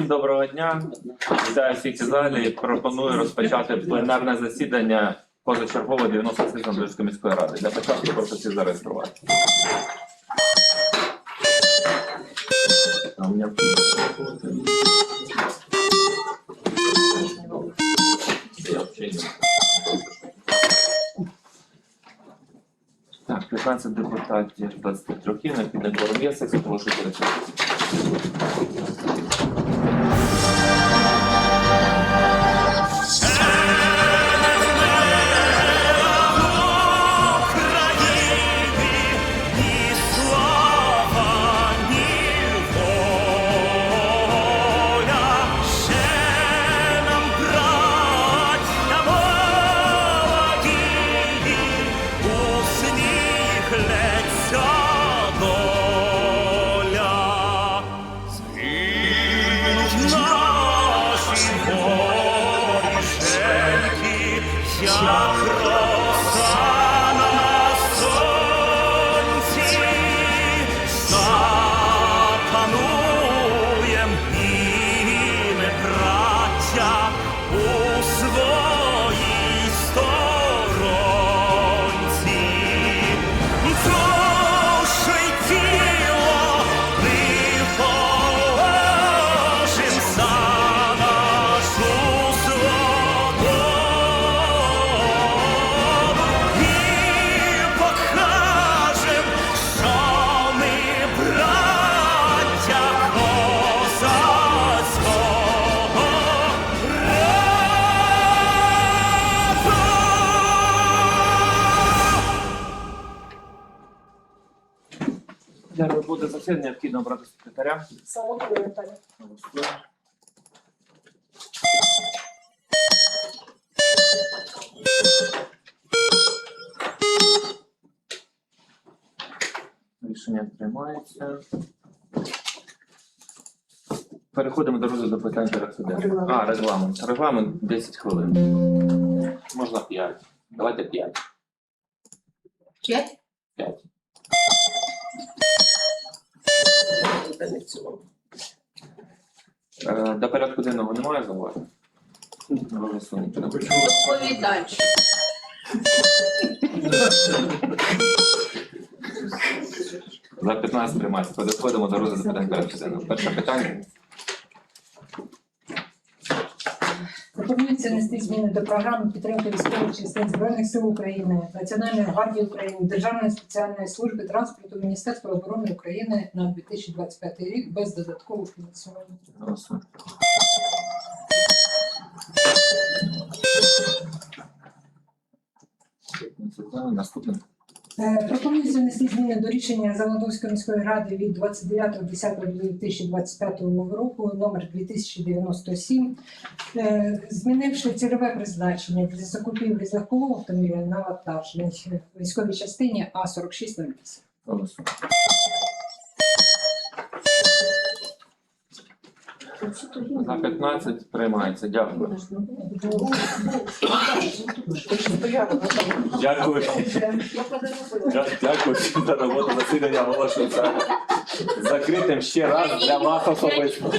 Доброго дня. Вітаю всіх залі. Пропоную розпочати пленарне засідання позачергове 90 сесії Андрійської міської ради. Для початку прошу всіх зареєструвати. Так, 15 депутатів, 23 є, необхідний кворум є, прошу перечитати. Роботи засідання необхідно обрати секретаря. Солодкою Наталя. Рішення приймається. Переходимо до розгляду питань порядку денного. А, регламент. Регламент 10 хвилин. Можна 5. Давайте 5. П'ять? 5. Та не в цілому. Е, До порядку денного немає зауважень? Голосуємо. Доповідач. За 15 тримається. Переходимо до розгляду питань порядку денного. Перше питання. Пропонується внести зміни до програми підтримки військових частин Збройних сил України, Національної гвардії України, Державної спеціальної служби транспорту Міністерства оборони України на 2025 рік без додаткового фінансування. Наступне. Е, Пропонується внести зміни до рішення Заводовської міської ради від 29.10.2025 року номер 2097, е, змінивши цільове призначення для закупівлі легкового автомобіля на вантажній військовій частині А4608. За 15 приймається. Дякую. Дякую. Дякую за роботу. Засідання оголошується закритим ще раз для вас особисто.